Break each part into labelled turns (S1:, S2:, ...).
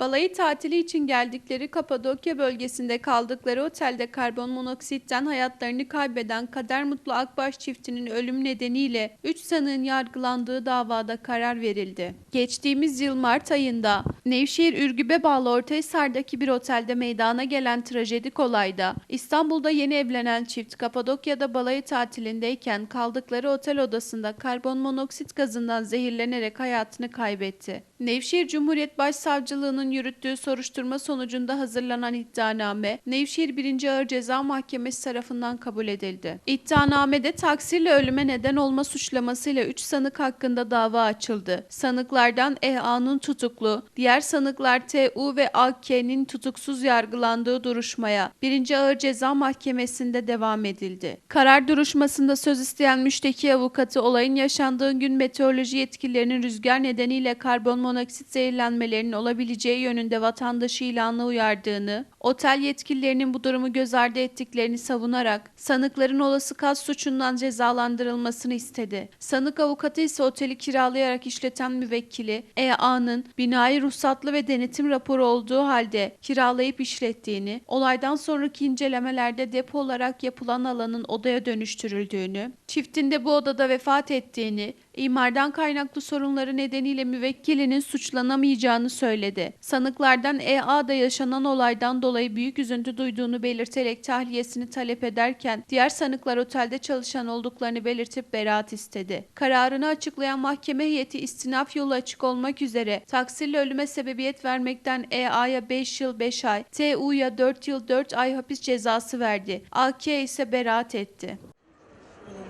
S1: Balayı tatili için geldikleri Kapadokya bölgesinde kaldıkları otelde karbon monoksitten hayatlarını kaybeden Kader Mutlu Akbaş çiftinin ölüm nedeniyle 3 sanığın yargılandığı davada karar verildi. Geçtiğimiz yıl Mart ayında Nevşehir Ürgüp'e bağlı Ortahisar'daki bir otelde meydana gelen trajedik olayda İstanbul'da yeni evlenen çift Kapadokya'da balayı tatilindeyken kaldıkları otel odasında karbon monoksit gazından zehirlenerek hayatını kaybetti. Nevşehir Cumhuriyet Başsavcılığı'nın yürüttüğü soruşturma sonucunda hazırlanan iddianame Nevşehir 1. Ağır Ceza Mahkemesi tarafından kabul edildi. İddianamede taksirle ölüme neden olma suçlamasıyla 3 sanık hakkında dava açıldı. Sanıklardan EA'nın tutuklu, diğer sanıklar TU ve AK'nin tutuksuz yargılandığı duruşmaya 1. Ağır Ceza Mahkemesi'nde devam edildi. Karar duruşmasında söz isteyen müşteki avukatı olayın yaşandığı gün meteoroloji yetkililerinin rüzgar nedeniyle karbon monoksit zehirlenmelerinin olabileceği yönünde vatandaşı ilanla uyardığını, otel yetkililerinin bu durumu göz ardı ettiklerini savunarak sanıkların olası kas suçundan cezalandırılmasını istedi. Sanık avukatı ise oteli kiralayarak işleten müvekkili EA'nın binayı ruhsatlı ve denetim raporu olduğu halde kiralayıp işlettiğini, olaydan sonraki incelemelerde depo olarak yapılan alanın odaya dönüştürüldüğünü, çiftin de bu odada vefat ettiğini, imardan kaynaklı sorunları nedeniyle müvekkilinin suçlanamayacağını söyledi. Sanıklardan EA'da yaşanan olaydan dolayı büyük üzüntü duyduğunu belirterek tahliyesini talep ederken diğer sanıklar otelde çalışan olduklarını belirtip beraat istedi. Kararını açıklayan mahkeme heyeti istinaf yolu açık olmak üzere taksirle ölüme sebebiyet vermekten EA'ya 5 yıl 5 ay, TU'ya 4 yıl 4 ay hapis cezası verdi. AK ise beraat etti.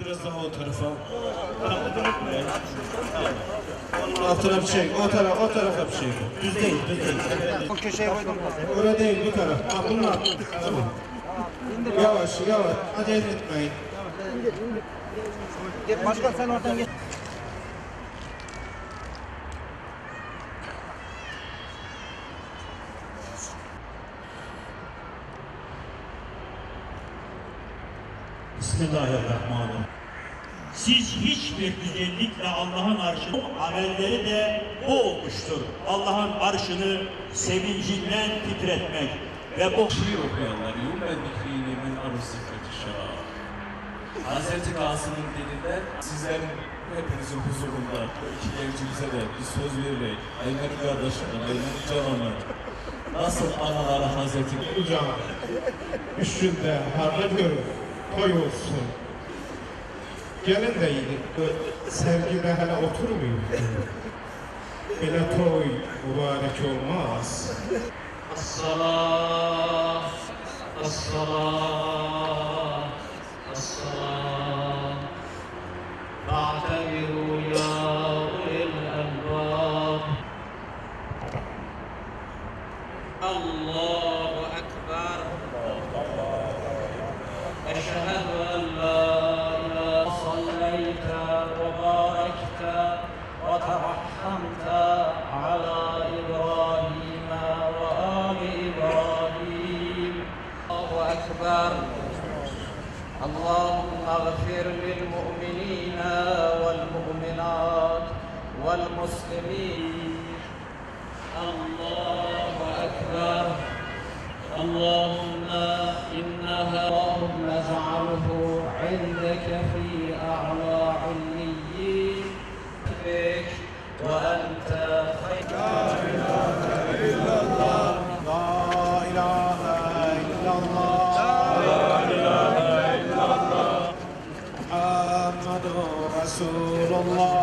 S2: Biraz daha o tarafa. Altına bir şey, o tarafa, o tarafa bir şey. Düz değil, düz değil.
S3: O köşeye koydum.
S2: Orada değil, bu taraf. Ha, altı. Tamam. Yavaş, yavaş. Acele etmeyin.
S3: Gel başkan sen oradan geç.
S4: Bismillahirrahmanirrahim. Siz hiçbir güzellikle Allah'ın arşını, amelleri de bu olmuştur. Allah'ın arşını sevincinden titretmek ve bu
S5: şiir okuyanlar yu'men bikriyle min arısı kaçışa. Hazreti Kasım'ın dilinden sizlerin hepinizin huzurunda iki gencimize de bir söz vererek Eymen kardeşime, Eymen canına nasıl anaları Hazreti
S2: Hocam, üstünde harda görür, toy olsun. Gelin de iyiydi. Sevgide hele oturmuyor. Bile toy mübarek olmaz.
S6: As-salah, as-salah, as-salah. Ba'tabiru ya ulil elbab. Allahu Ekber. Eşhedü والمسلمين. الله أكبر. اللهم إنها اللهم نجعله عندك في أعلى عليين. بك وأنت خير. لا إله إلا الله لا إله إلا الله. لا إله إلا الله. محمد رسول الله.